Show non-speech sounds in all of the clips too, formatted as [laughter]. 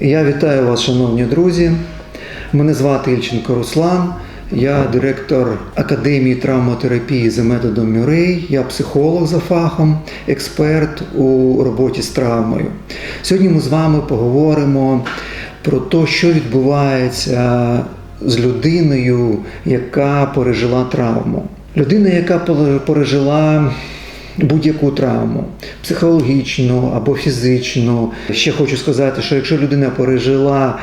Я вітаю вас, шановні друзі. Мене звати Ільченко Руслан. Я директор Академії травматерапії за методом Мюрей. Я психолог за фахом, експерт у роботі з травмою. Сьогодні ми з вами поговоримо про те, що відбувається з людиною, яка пережила травму. Людина, яка пережила будь-яку травму, психологічну або фізичну. Ще хочу сказати, що якщо людина пережила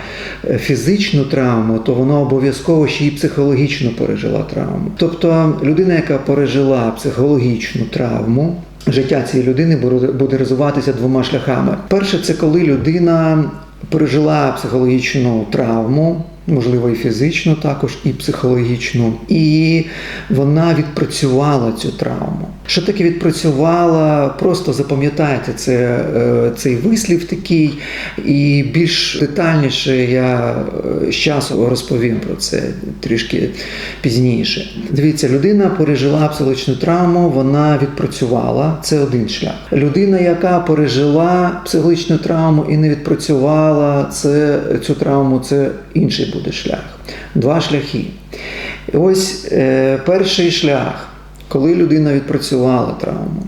е, фізичну травму, то вона обов'язково ще й психологічно пережила травму. Тобто людина, яка пережила психологічну травму, життя цієї людини буде розвиватися двома шляхами. Перше, це коли людина пережила психологічну травму. Можливо, і фізичну, також, і психологічну, і вона відпрацювала цю травму. Що таке відпрацювала? Просто запам'ятайте це, цей вислів такий, і більш детальніше я з часу розповім про це трішки пізніше. Дивіться, людина пережила психологічну травму, вона відпрацювала. Це один шлях. Людина, яка пережила психологічну травму і не відпрацювала це, цю травму, це інший буде шлях. Два шляхи. І ось е, перший шлях, коли людина відпрацювала травму,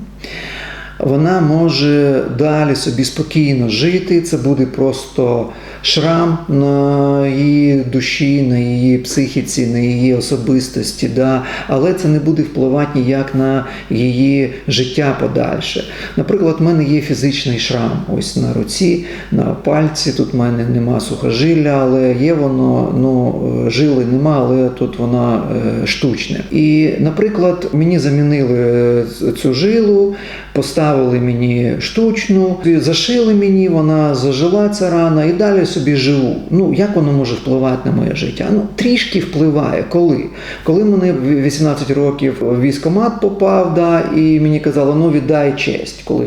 вона може далі собі спокійно жити. Це буде просто шрам на її душі, на її психіці, на її особистості, да? але це не буде впливати ніяк на її життя подальше. Наприклад, в мене є фізичний шрам ось на руці, на пальці. Тут в мене нема сухожилля, але є воно, ну жили нема, але тут вона штучне. І, наприклад, мені замінили цю жилу, поставили мені штучну, зашили мені, вона зажила ця рана і далі собі живу. Ну, як воно може впливати на моє життя? Ну, трішки впливає. Коли? Коли мене в 18 років в військомат попав, да, і мені казали, ну віддай честь, коли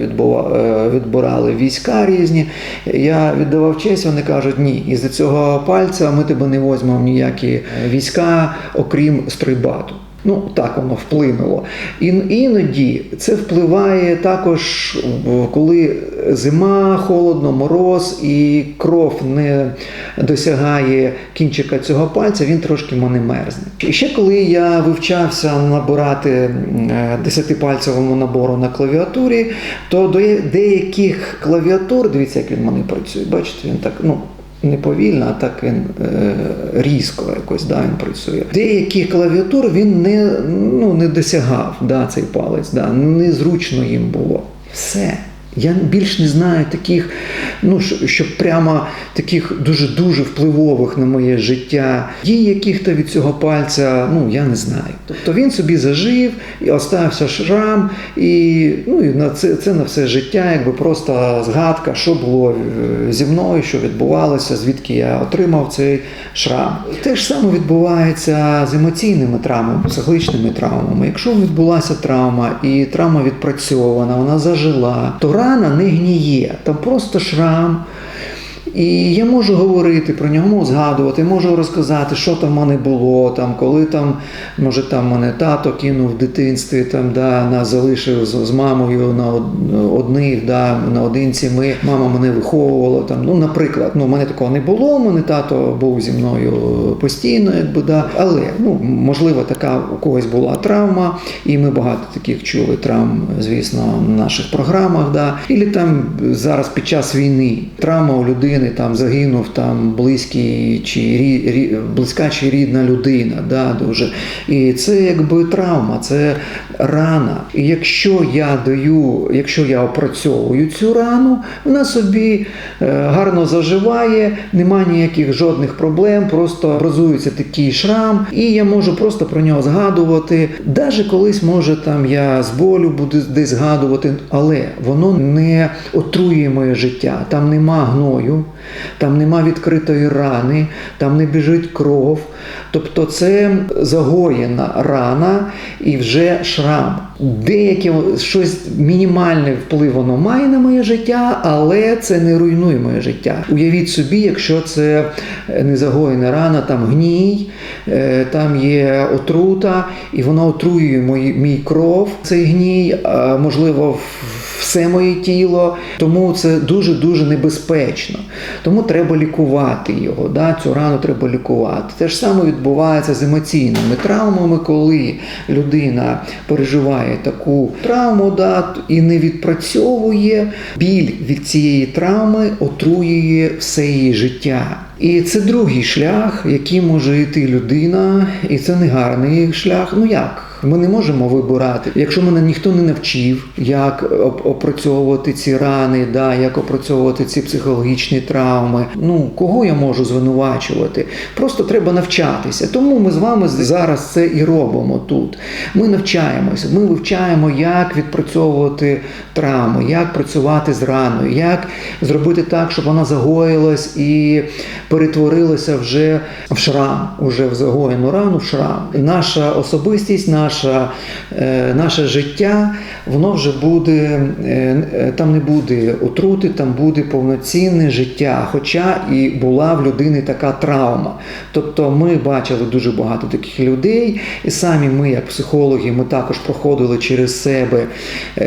відбирали війська різні. Я віддавав честь, вони кажуть, ні, із-за цього пальця ми тебе не візьмемо в ніякі війська, окрім стройбату. Ну, так воно вплинуло. І іноді це впливає також, коли зима, холодно, мороз, і кров не досягає кінчика цього пальця, він трошки мене мерзне. І ще коли я вивчався набирати десятипальцевому набору на клавіатурі, то до деяких клавіатур, дивіться, як він мене працює, бачите, він так, ну. Не повільно, а так він е, різко якось да, він працює. Деякі клавіатур він не ну, не досягав да, цей палець, да, незручно їм було. Все. Я більш не знаю таких, ну щоб прямо таких дуже-дуже впливових на моє життя, дій яких-то від цього пальця, ну я не знаю. Тобто він собі зажив і остався шрам, і ну, і на це, це на все життя, якби просто згадка, що було зі мною, що відбувалося, звідки я отримав цей шрам. Те ж саме відбувається з емоційними травмами, психологічними травмами. Якщо відбулася травма і травма відпрацьована, вона зажила, то рана не гніє, там просто шрам. І я можу говорити про нього, згадувати, можу розказати, що там в мене було, там, коли там, може, там мене тато кинув в дитинстві, там, да, нас залишив з, з мамою на одних, да, наодинці. Ми, мама мене виховувала. Там, ну, Наприклад, ну, мене такого не було, мене тато був зі мною постійно, якби, да. але ну, можливо, така у когось була травма, і ми багато таких чули травм, звісно, в наших програмах. Да. І там зараз під час війни травма у людини там загинув там близький чи рі, близька чи рідна людина. Да, дуже. І це якби травма, це рана. І якщо я даю, якщо я опрацьовую цю рану, вона собі гарно заживає, немає ніяких жодних проблем, просто образується такий шрам, і я можу просто про нього згадувати. Навіть колись, може, там я з болю буду десь згадувати, але воно не отруює моє життя, там нема гною там нема відкритої рани, там не біжить кров. Тобто це загоєна рана і вже шрам. Деяке щось мінімальне вплив воно має на моє життя, але це не руйнує моє життя. Уявіть собі, якщо це не загоєна рана, там гній, там є отрута, і вона отруює мій кров, цей гній, можливо, в все моє тіло. Тому це дуже дуже небезпечно. Тому треба лікувати його. Да? Цю рану треба лікувати. Те ж саме відбувається з емоційними травмами, коли людина переживає таку травму да, і не відпрацьовує біль від цієї травми, отруює все її життя. І це другий шлях, який може йти людина, і це не гарний шлях. Ну як? Ми не можемо вибирати. Якщо мене ніхто не навчив, як опрацьовувати ці рани, да, як опрацьовувати ці психологічні травми. Ну кого я можу звинувачувати? Просто треба навчатися. Тому ми з вами зараз це і робимо тут. Ми навчаємося, ми вивчаємо, як відпрацьовувати травми, як працювати з раною, як зробити так, щоб вона загоїлась і перетворилася вже в шрам, уже в загоєну рану, в шрам. Наша особистість, наша, е, наше життя, воно вже буде, е, е, там не буде отрути, там буде повноцінне життя. Хоча і була в людини така травма. Тобто ми бачили дуже багато таких людей, і самі ми, як психологи, ми також проходили через себе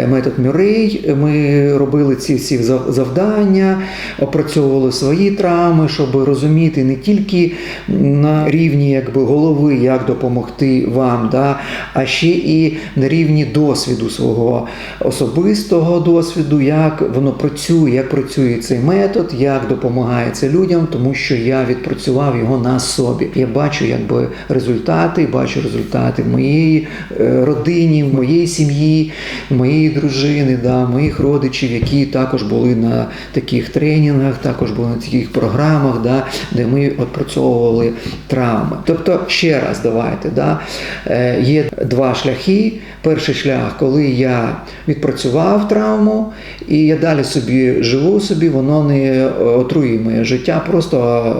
метод Мюррей. Ми робили ці всі завдання, опрацьовували свої травми, щоб розуміти не тільки на рівні якби, голови, як допомогти вам, да, а ще і на рівні досвіду свого особистого досвіду, як воно працює, як працює цей метод, як допомагає це людям, тому що я відпрацював його на собі. Я бачу якби результати, бачу результати в моїй е, родині, в моїй сім'ї, моєї дружини, да, моїх родичів, які також були на таких тренінгах, також були на таких програмах, да, де ми відпрацьовували травми. Тобто, ще раз давайте, да, е, є два шляхи. Перший шлях, коли я відпрацював травму, і я далі собі живу собі, воно не отруює моє життя, просто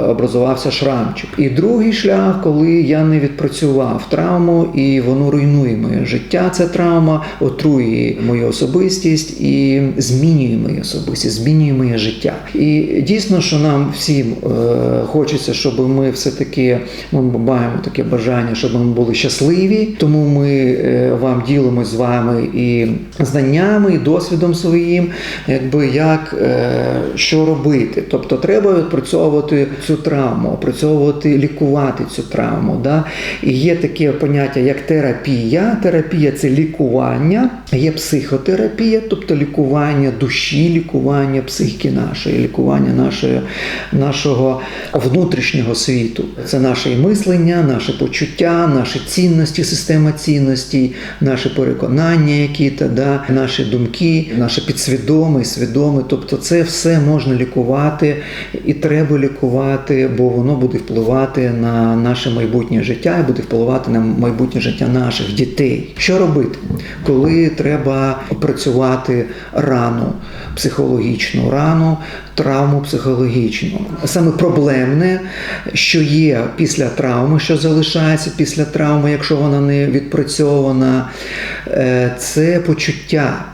образувався шрамчик. І другий шлях, коли я не відпрацював травму, і воно руйнує моє життя. Ця травма отруює мою особистість і змінює мою особистість, змінює моє життя. І дійсно, що нам всім е, хочеться, щоб ми все-таки ми маємо таке бажання, щоб ми були щасливі. Тому ми е, вам ділимось з вами і знаннями, і досвідом своїм, якби як е, що робити. Тобто треба відпрацьовувати цю травму, опрацьовувати, лікувати цю травму. Да? І є таке поняття, як терапія. Терапія це лікування, є психотерапія, тобто лікування душі, лікування психіки нашої, лікування нашої, нашого внутрішнього світу. Це наше мислення, наше почуття, наші цінності, система цінностей, наші переконання, які та да, наші думки, наше підсвідоме свідоме. Тобто, це все можна лікувати і треба лікувати, бо воно буде впливати на наше майбутнє життя і буде впливати на майбутнє життя наших дітей. Що робити, коли треба працювати рану, психологічну рану, травму психологічну? Саме проблемне, що є після травми, що залишається після травми, якщо вона не відпрацьована, е, це почуття,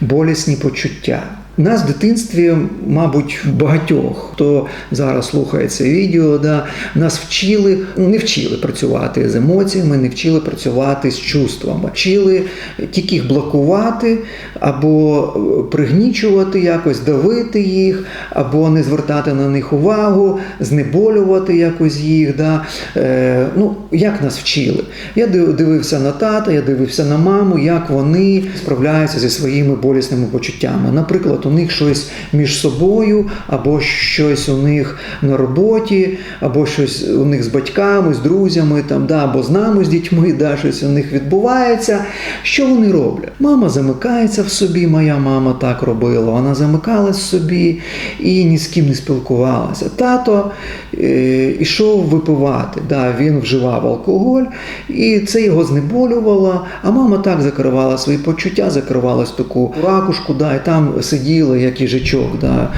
болісні почуття. Нас в дитинстві, мабуть, багатьох, хто зараз слухає це відео, да, нас вчили, ну не вчили працювати з емоціями, не вчили працювати з чувствами. Вчили тільки їх блокувати або е, пригнічувати якось, давити їх, або не звертати на них увагу, знеболювати якось їх. Да. Е, ну, як нас вчили? Я дивився на тата, я дивився на маму, як вони справляються зі своїми болісними почуттями. Наприклад, у них щось між собою, або щось у них на роботі, або щось у них з батьками, з друзями, там, да, або з нами, з дітьми, [laughs] да, щось у них відбувається. Що вони роблять? Мама замикається в собі, моя мама так робила. Вона замикалась в собі і ні з ким не спілкувалася. Тато е, ішов випивати. Да, він вживав алкоголь, і це його знеболювало. А мама так закривала свої почуття, закривалась таку ракушку, да, і там сиділа. Сиділа, як їжачок, да,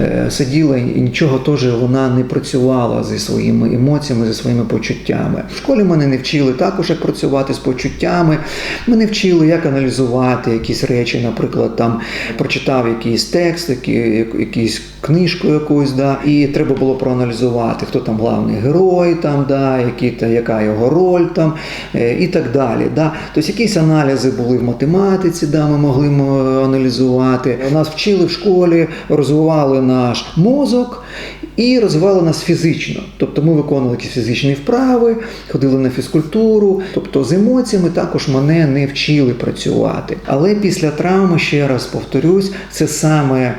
е, сиділа і нічого теж вона не працювала зі своїми емоціями, зі своїми почуттями. В школі мене не вчили також, як працювати з почуттями. Мене вчили, як аналізувати якісь речі, наприклад, там прочитав якийсь текст, який, якийсь книжку якусь, да, і треба було проаналізувати, хто там главний герой, там, да, які, та, яка його роль там, е, і так далі. Да. Тобто якісь аналізи були в математиці, да, ми могли аналізувати. Нас вчили в школі, розвивали наш мозок і розвивали нас фізично. Тобто ми виконували якісь фізичні вправи, ходили на фізкультуру. Тобто з емоціями також мене не вчили працювати. Але після травми, ще раз повторюсь, це саме,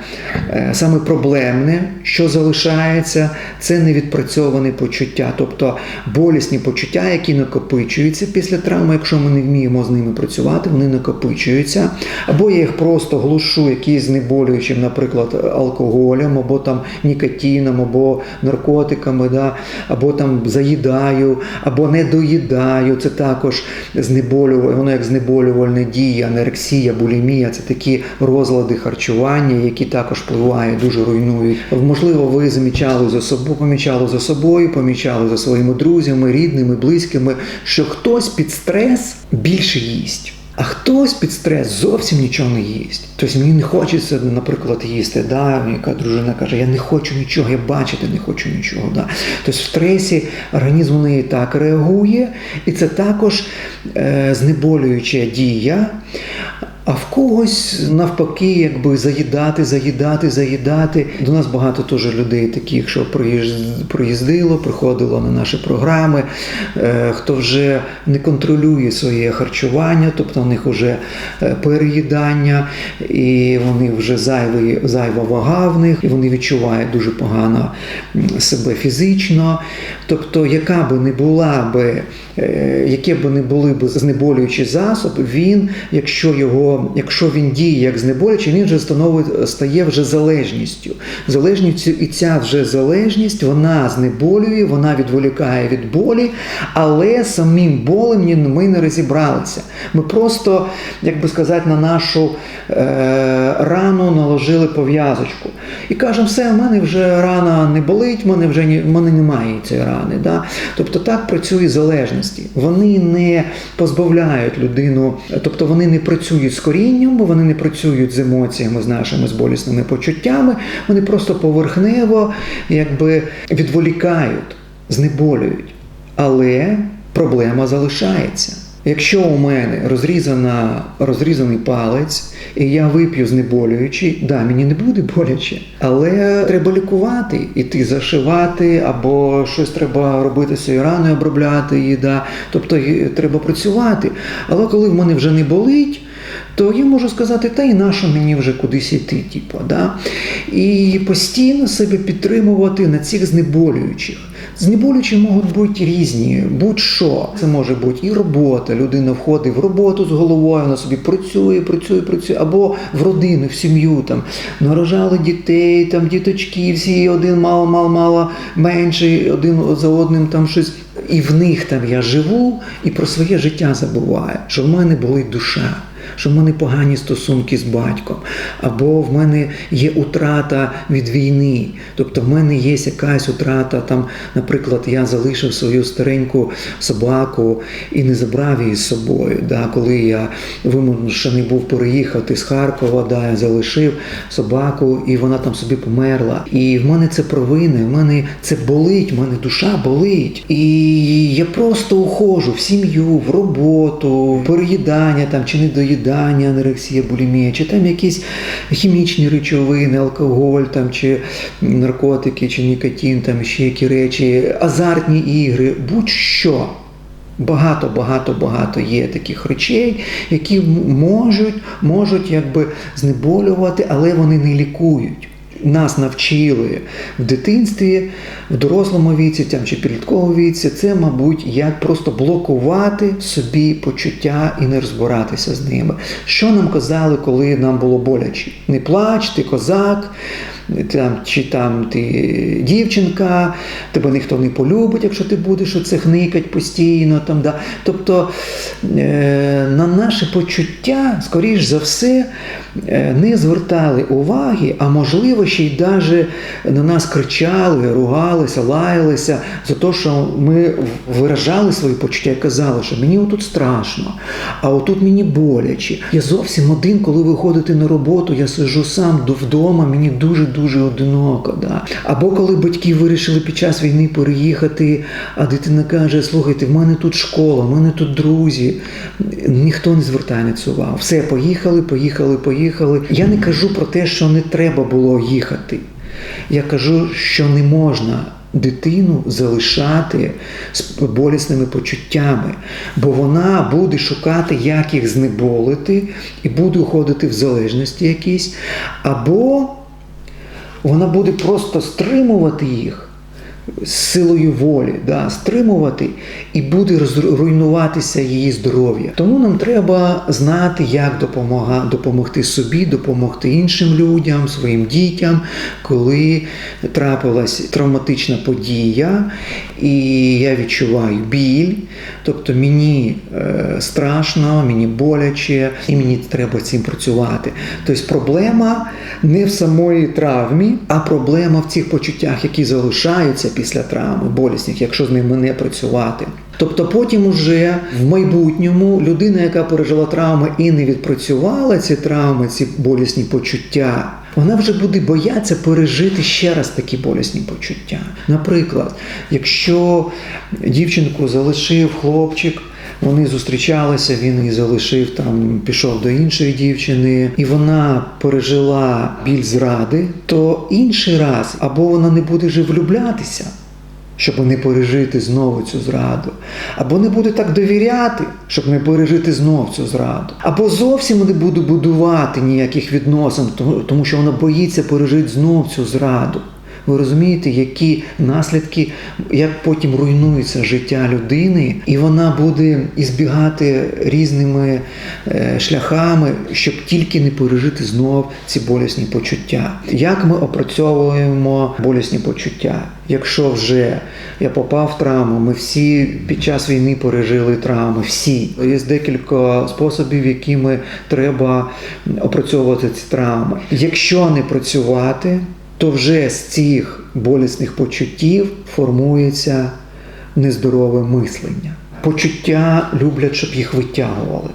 е, саме проблемне, що залишається, це невідпрацьоване почуття, тобто болісні почуття, які накопичуються після травми, якщо ми не вміємо з ними працювати, вони накопичуються. Або я їх просто глушу якісь знеболюючим, наприклад, алкоголем, або там нікотином, або наркотиками, да, або там заїдаю, або не доїдаю. Це також знеболювання, воно як знеболювальна дія, анерексія, булімія це такі розлади харчування, які також впливають, дуже руйнують. Можливо, ви замічали за собою, помічали за собою, помічали за своїми друзями, рідними, близькими, що хтось під стрес більше їсть. А хтось під стрес зовсім нічого не їсть. Тобто мені не хочеться, наприклад, їсти. Да? Яка дружина каже, я не хочу нічого, я бачити не хочу нічого. Да? Тобто в стресі організм у неї так реагує, і це також е, знеболююча дія. А в когось навпаки, якби заїдати, заїдати, заїдати. До нас багато теж людей, таких, що проїздило, приходило на наші програми, е, хто вже не контролює своє харчування, тобто в них вже е, переїдання, і вони вже зайві, зайва вага в них, і вони відчувають дуже погано себе фізично. Тобто, яка би не була би, е, яке б не були б знеболюючі засоб, він, якщо його, якщо він діє як знеболюючий, він вже стає вже залежністю. Залежністю і ця вже залежність, вона знеболює, вона відволікає від болі, але самим болем ми не розібралися. Ми просто, як би сказати, на нашу е, рану наложили пов'язочку. І кажемо, все, в мене вже рана не болить, в мене вже ні, в мене немає цієї рани. Да? Тобто так працює залежності. Вони не позбавляють людину, тобто вони не працюють з корінням, бо вони не працюють з емоціями, з нашими з болісними почуттями, вони просто поверхнево якби відволікають, знеболюють. Але проблема залишається. Якщо у мене розрізана, розрізаний палець, і я вип'ю знеболюючий, да, мені не буде боляче, але треба лікувати, іти зашивати, або щось треба робити з цією раною, обробляти її, да. тобто треба працювати. Але коли в мене вже не болить, то я можу сказати, та і нащо мені вже кудись іти, типу, да? і постійно себе підтримувати на цих знеболюючих. Знеболюючі можуть бути різні, будь-що. Це може бути і робота. Людина входить в роботу з головою, вона собі працює, працює, працює, або в родину, в сім'ю там нарожали дітей, там діточки, всі один мало, мало, мало менший, один за одним там щось. І в них там я живу і про своє життя забуваю, що в мене болить душа що в мене погані стосунки з батьком, або в мене є утрата від війни. Тобто в мене є якась утрата, там, наприклад, я залишив свою стареньку собаку і не забрав її з собою. Да, Коли я вимушений був переїхати з Харкова, да, я залишив собаку, і вона там собі померла. І в мене це провини, в мене це болить, в мене душа болить. І я просто ухожу в сім'ю, в роботу, в переїдання там чи не доїдання переїдання, анорексія, булімія, чи там якісь хімічні речовини, алкоголь, там, чи наркотики, чи нікотин, там ще які речі, азартні ігри, будь-що. Багато, багато, багато є таких речей, які можуть можуть якби знеболювати, але вони не лікують нас навчили в дитинстві, в дорослому віці там, чи підлітковому віці, це, мабуть, як просто блокувати собі почуття і не розбиратися з ними. Що нам казали, коли нам було боляче? Не плач, ти козак. Там, чи там ти дівчинка, тебе ніхто не полюбить, якщо ти будеш оце хникать постійно. Там, да. Тобто е, на наше почуття, скоріш за все, е, не звертали уваги, а можливо, ще й даже на нас кричали, ругалися, лаялися за те, що ми виражали свої почуття і казали, що мені отут страшно, а отут мені боляче. Я зовсім один, коли виходити на роботу, я сижу сам до- вдома, мені дуже-дуже одиноко. Да. Або коли батьки вирішили під час війни переїхати, а дитина каже: слухайте, в мене тут школа, в мене тут друзі. Ніхто не звертає на це увагу. Все, поїхали, поїхали, поїхали. Я не кажу про те, що не треба було їхати. Я кажу, що не можна дитину залишати з болісними почуттями, бо вона буде шукати, як їх знеболити, і буде уходити в залежності якісь, або вона буде просто стримувати їх силою волі, да, стримувати, і буде руйнуватися її здоров'я. Тому нам треба знати, як допомога, допомогти собі, допомогти іншим людям, своїм дітям, коли трапилась травматична подія, і я відчуваю біль, тобто мені е, страшно, мені боляче, і мені треба цим працювати. Тобто проблема не в самої травмі, а проблема в цих почуттях, які залишаються після травми, болісних, якщо з ними не працювати. Тобто потім уже в майбутньому людина, яка пережила травми і не відпрацювала ці травми, ці болісні почуття, вона вже буде боятися пережити ще раз такі болісні почуття. Наприклад, якщо дівчинку залишив хлопчик. Вони зустрічалися, він її залишив там, пішов до іншої дівчини, і вона пережила біль зради, то інший раз або вона не буде вже влюблятися, щоб не пережити знову цю зраду, або не буде так довіряти, щоб не пережити знов цю зраду, або зовсім не буде будувати ніяких відносин, тому- що вона боїться пережити знов цю зраду. Ви розумієте, які наслідки, як потім руйнується життя людини, і вона буде ізбігати різними е, шляхами, щоб тільки не пережити знов ці болісні почуття. Як ми опрацьовуємо болісні почуття? Якщо вже я попав в травму, ми всі під час війни пережили травми, всі. Є декілька способів, якими треба опрацьовувати ці травми. Якщо не працювати, то вже з цих болісних почуттів формується нездорове мислення. Почуття люблять, щоб їх витягували,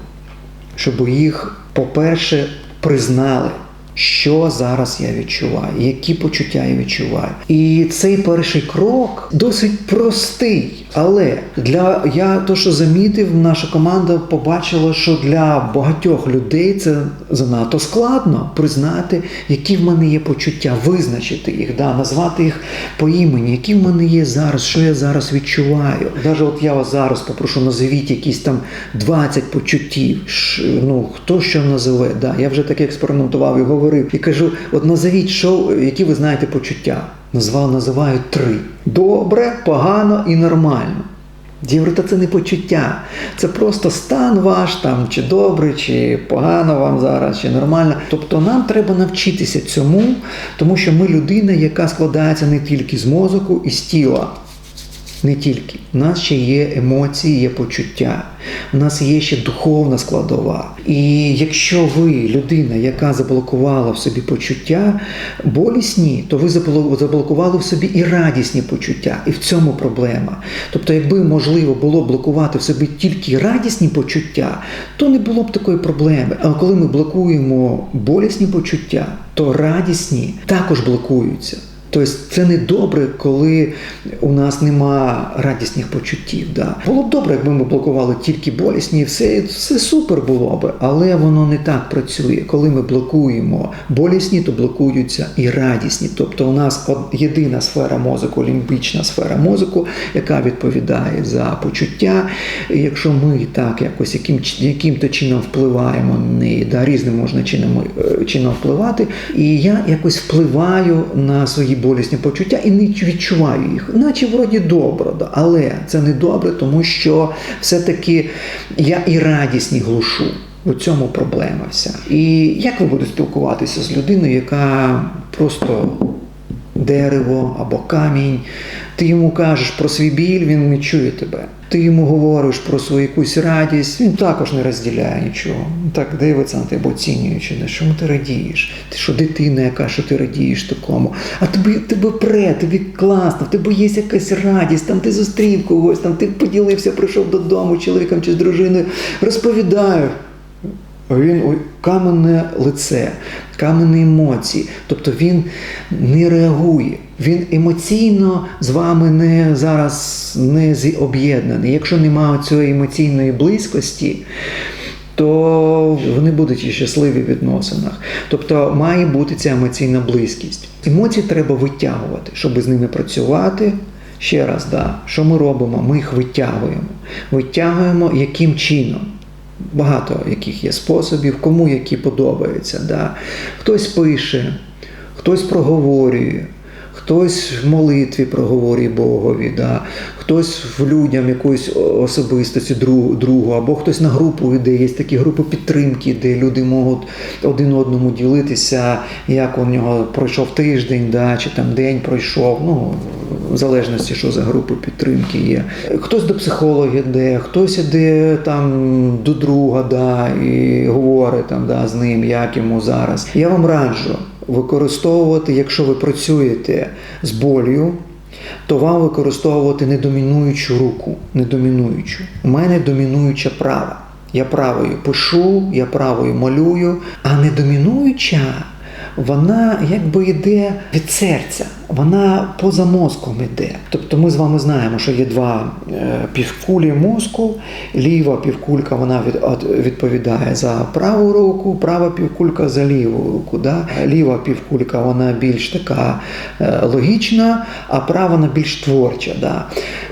щоб їх, по-перше, признали, що зараз я відчуваю, які почуття я відчуваю. І цей перший крок досить простий. Але для я то, що замітив, наша команда побачила, що для багатьох людей це занадто складно признати, які в мене є почуття, визначити їх, да, назвати їх по імені, які в мене є зараз, що я зараз відчуваю. Навіть от я вас зараз попрошу, назовіть якісь там 20 почуттів. Ну хто що назове? Да, я вже таке експериментував і говорив. І кажу: от назовіть, що, які ви знаєте почуття. Назвав, називаю три: добре, погано і нормально. Я говорю, та це не почуття, це просто стан ваш, там, чи добре, чи погано вам зараз, чи нормально. Тобто нам треба навчитися цьому, тому що ми людина, яка складається не тільки з мозку і з тіла. Не тільки. У нас ще є емоції, є почуття, у нас є ще духовна складова. І якщо ви людина, яка заблокувала в собі почуття болісні, то ви забло- заблокували в собі і радісні почуття. І в цьому проблема. Тобто, якби можливо було блокувати в собі тільки радісні почуття, то не було б такої проблеми. А коли ми блокуємо болісні почуття, то радісні також блокуються. Тобто це не добре, коли у нас нема радісних почуттів. Да. Було б добре, якби ми блокували тільки болісні, все, все супер було б, але воно не так працює. Коли ми блокуємо болісні, то блокуються і радісні. Тобто у нас єдина сфера мозку, лімбічна сфера мозку, яка відповідає за почуття. І Якщо ми так якось яким, яким-то чином впливаємо на неї, да, різним можна чином, е, чином впливати, і я якось впливаю на свої болісні почуття і не відчуваю їх, наче вроді добре, але це не добре, тому що все-таки я і радісні глушу. У цьому проблема вся. І як ви будете спілкуватися з людиною, яка просто дерево або камінь, ти йому кажеш про свій біль, він не чує тебе. Ти йому говориш про свою якусь радість, він також не розділяє нічого. Так дивиться на тебе, оцінюючи, на чому ти радієш. Ти що дитина, яка що ти радієш такому. А тобі тебе пре, тобі класно, в тебе є якась радість, там ти зустрів когось, там ти поділився, прийшов додому чоловіком чи з дружиною, розповідаю. А він каменне лице, каменні емоції. Тобто він не реагує. Він емоційно з вами не зараз не об'єднаний. Якщо немає цієї емоційної близькості, то вони будуть і щасливі в відносинах. Тобто має бути ця емоційна близькість. Емоції треба витягувати, щоб з ними працювати. Ще раз, да, що ми робимо? Ми їх витягуємо. Витягуємо яким чином? Багато яких є способів, кому які подобаються. Да. Хтось пише, хтось проговорює, хтось в молитві проговорює Богові, да. хтось в людям якоїсь особистості другу, другу, або хтось на групу йде. Є такі групи підтримки, де люди можуть один одному ділитися, як у нього пройшов тиждень, да, чи там день пройшов. Ну, в залежності, що за групи підтримки є. Хтось до психолога йде, хтось іде там до друга, да, і говорить там, да, з ним, як йому зараз. Я вам раджу використовувати, якщо ви працюєте з болю, то вам використовувати не домінуючу руку, не домінуючу. У мене домінуюча права. Я правою пишу, я правою малюю, а не домінуюча вона якби йде від серця, вона поза мозком йде. Тобто ми з вами знаємо, що є два е, півкулі мозку. Ліва півкулька вона відповідає за праву руку, права півкулька за ліву руку. Да? Ліва півкулька вона більш така е, логічна, а права вона більш творча. Да?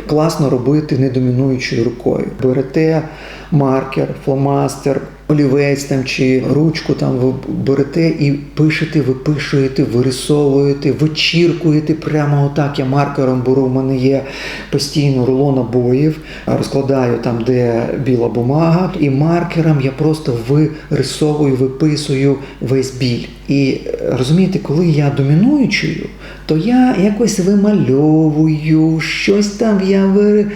Класно робити не домінуючою рукою. Берете маркер, фломастер, олівець там чи ручку там ви берете і пишете, випишуєте, вирисовуєте, вичіркуєте прямо отак. Я маркером беру, в мене є постійно рулон обоїв, розкладаю там, де біла бумага, і маркером я просто вирисовую, виписую весь біль. І е, розумієте, коли я домінуючою, то я якось вимальовую, щось там я ви...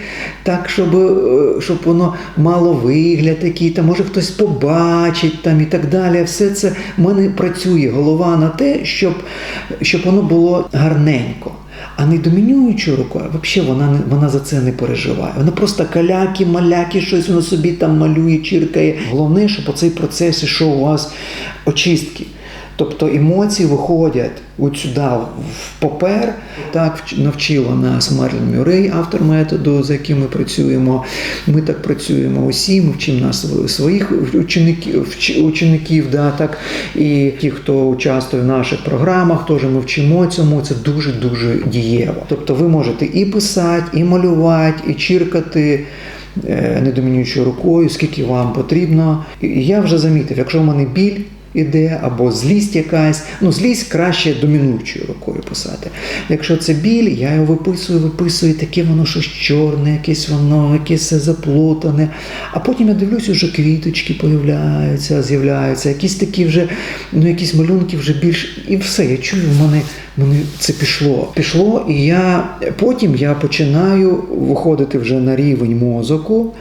так, щоб, е, щоб воно мало вигляд такий, там може хтось побачить там і так далі. Все це в мене працює голова на те, щоб, щоб воно було гарненько. А не домінуючою рукою, взагалі вона не вона за це не переживає. Вона просто каляки, маляки, щось воно собі там малює, чиркає. Головне, щоб оцей процес ішов у вас очистки. Тобто емоції виходять от сюди в папер. Так вч- навчила нас Мерлін Мюррей, автор методу, за яким ми працюємо. Ми так працюємо усі, ми вчимо нас своїх учеників, учеників да, так, і ті, хто участвує в наших програмах, теж ми вчимо цьому. Це дуже-дуже дієво. Тобто ви можете і писати, і малювати, і чиркати е, недомінюючою рукою, скільки вам потрібно. І я вже замітив, якщо в мене біль іде, або злість якась, ну злість краще домінуючою рукою писати. Якщо це біль, я його виписую, виписую, таке воно щось чорне, якесь воно, якесь заплутане. А потім я дивлюсь, вже квіточки появляються, з'являються, якісь такі вже, ну якісь малюнки вже більш. І все, я чую, в мене, в мене це пішло. Пішло, і я потім я починаю виходити вже на рівень мозоку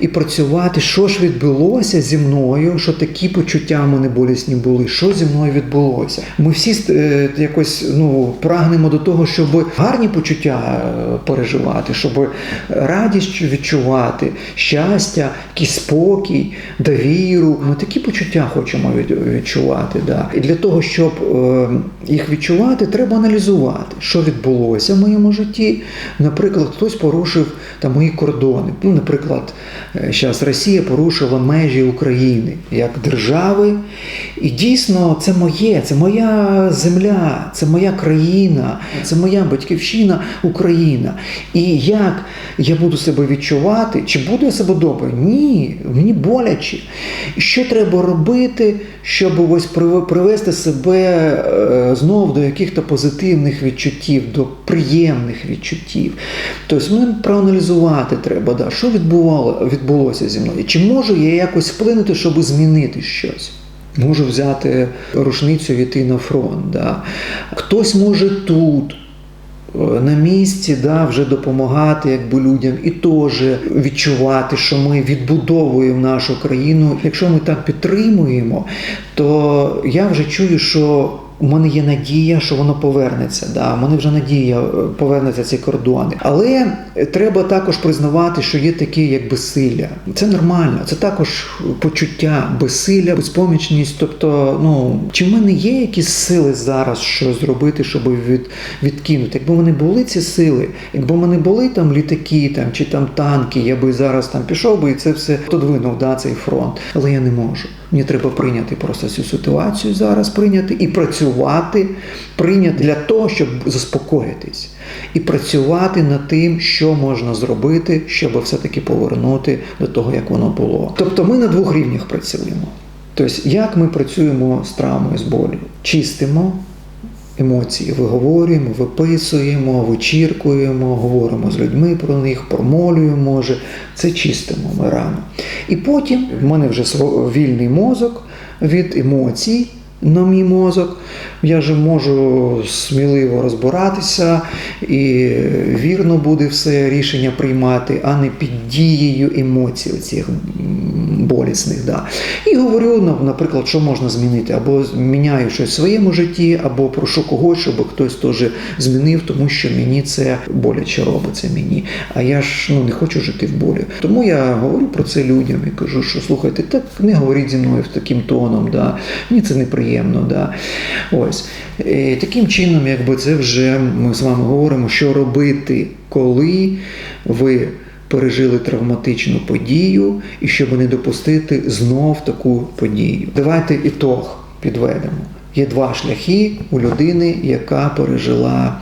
і працювати, що ж відбулося зі мною, що такі почуття в мене болісні були, що зі мною відбулося. Ми всі е, якось ну, прагнемо до того, щоб гарні почуття е, переживати, щоб радість відчувати, щастя, якийсь спокій, довіру. Ми такі почуття хочемо відчувати. Да. І для того, щоб е, їх відчувати, треба аналізувати, що відбулося в моєму житті. Наприклад, хтось порушив там мої кордони. Ну, наприклад, зараз Росія порушила межі України як держави, І дійсно, це моє, це моя земля, це моя країна, це моя батьківщина, Україна. І як я буду себе відчувати, чи буду я себе добре? Ні, мені боляче. Що треба робити, щоб ось привести себе е, знов до яких-то позитивних відчуттів, до приємних відчуттів. Тобто мені проаналізувати треба, да, що відбувало, відбулося зі мною. Чи можу я якось вплинути, щоб змінити щось? Можу взяти рушницю і йти на фронт. Да. Хтось може тут. е, На місці да, вже допомагати якби людям і теж відчувати, що ми відбудовуємо нашу країну. Якщо ми так підтримуємо, то я вже чую, що у мене є надія, що воно повернеться. Да, у мене вже надія е, повернеться ці кордони. Але треба також признавати, що є такі як безсилля. Це нормально, це також почуття безсилля, безпомічність. Тобто, ну чи в мене є якісь сили зараз щось зробити, щоб від, відкинути? Якби в мене були ці сили, якби мене були там літаки, там чи там танки, я би зараз там пішов би і це все подвинув да, цей фронт. Але я не можу. Мені треба прийняти просто цю ситуацію зараз, прийняти і працювати, прийняти для того, щоб заспокоїтись, і працювати над тим, що можна зробити, щоб все-таки повернути до того, як воно було. Тобто ми на двох рівнях працюємо. Тобто, як ми працюємо з травмою, з болю? Чистимо емоції, виговорюємо, виписуємо, вичіркуємо, говоримо з людьми про них, промолюємо, може. Це чистимо ми рано. І потім в мене вже вільний мозок від емоцій на мій мозок. Я вже можу сміливо розбиратися і вірно буде все рішення приймати, а не під дією емоцій цих болісних. Да. І говорю, наприклад, що можна змінити, або міняю щось в своєму житті, або прошу когось, щоб хтось теж змінив, тому що мені це боляче робиться мені. А я ж ну, не хочу жити в болі. Тому я говорю про це людям і кажу, що слухайте, так не говоріть зі мною таким тоном, да. мені це неприємно. Да. Ось. І таким чином, якби це вже ми з вами говоримо, що робити, коли ви пережили травматичну подію, і щоб не допустити знов таку подію. Давайте ітог підведемо. Є два шляхи у людини, яка пережила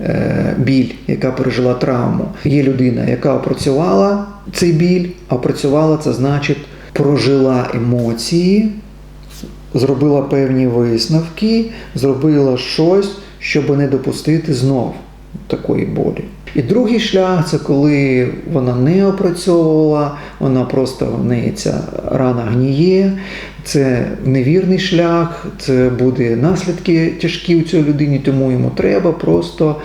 е, біль, яка пережила травму. Є людина, яка опрацювала цей біль, а опрацювала це значить прожила емоції, зробила певні висновки, зробила щось, щоб не допустити знов такої болі. І другий шлях це коли вона не опрацьовувала, вона просто в неї ця рана гніє. Це невірний шлях, це буде наслідки тяжкі у цій людині, тому йому треба просто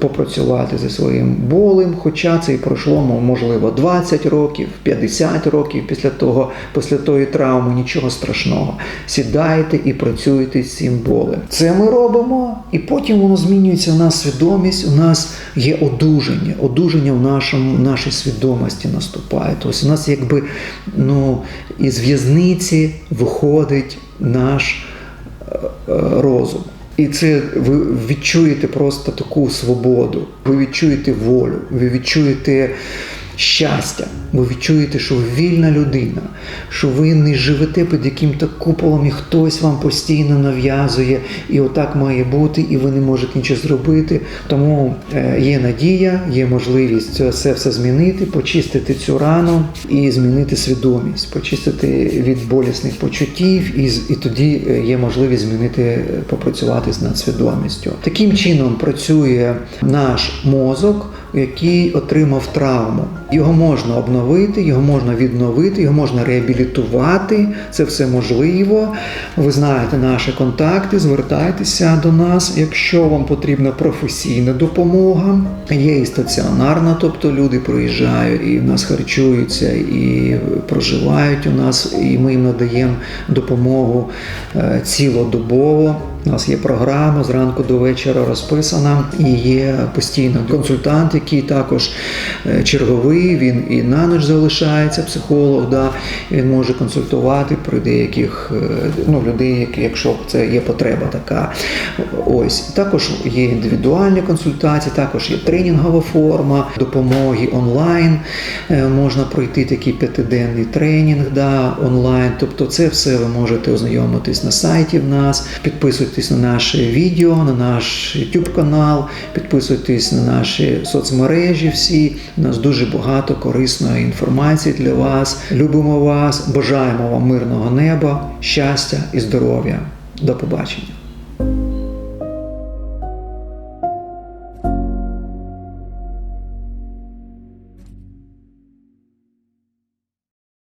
попрацювати зі своїм болем. Хоча це і пройшло можливо 20 років, 50 років після того, після тої травми, нічого страшного. Сідайте і працюйте з цим болем. Це ми робимо, і потім воно змінюється у нас свідомість. У нас є одужання. Одужання в нашому в нашій свідомості наступає. Тобто у нас якби ну, із в'язниці виходить наш е, е, розум. І це ви відчуєте просто таку свободу, ви відчуєте волю, ви відчуєте щастя, ви відчуєте, що ви вільна людина, що ви не живете під яким-то куполом, і хтось вам постійно нав'язує, і отак має бути, і ви не можете нічого зробити. Тому е, є надія, є можливість це все, змінити, почистити цю рану і змінити свідомість, почистити від болісних почуттів, і, і тоді е, є можливість змінити, е, попрацювати з над свідомістю. Таким чином працює наш мозок, який отримав травму. Його можна обновити, його можна відновити, його можна реабілітувати. Це все можливо. Ви знаєте наші контакти, звертайтеся до нас, якщо вам потрібна професійна допомога. Є і стаціонарна, тобто люди приїжджають і в нас харчуються, і проживають у нас, і ми їм надаємо допомогу е, цілодобово. У нас є програма зранку до вечора розписана і є постійно консультант, який також е, черговий. Він і на ніч залишається психолог. Да, він може консультувати при деяких е, ну, людей, якщо це є потреба така. Ось також є індивідуальні консультації, також є тренінгова форма допомоги онлайн. Е, Можна пройти такий п'ятиденний тренінг да, онлайн. Тобто, це все ви можете ознайомитись на сайті в нас, підписуйтесь на наше відео, на наш YouTube канал, підписуйтесь на наші соцмережі. Всі у нас дуже багато корисної інформації для вас. Любимо вас, бажаємо вам мирного неба, щастя і здоров'я. До побачення.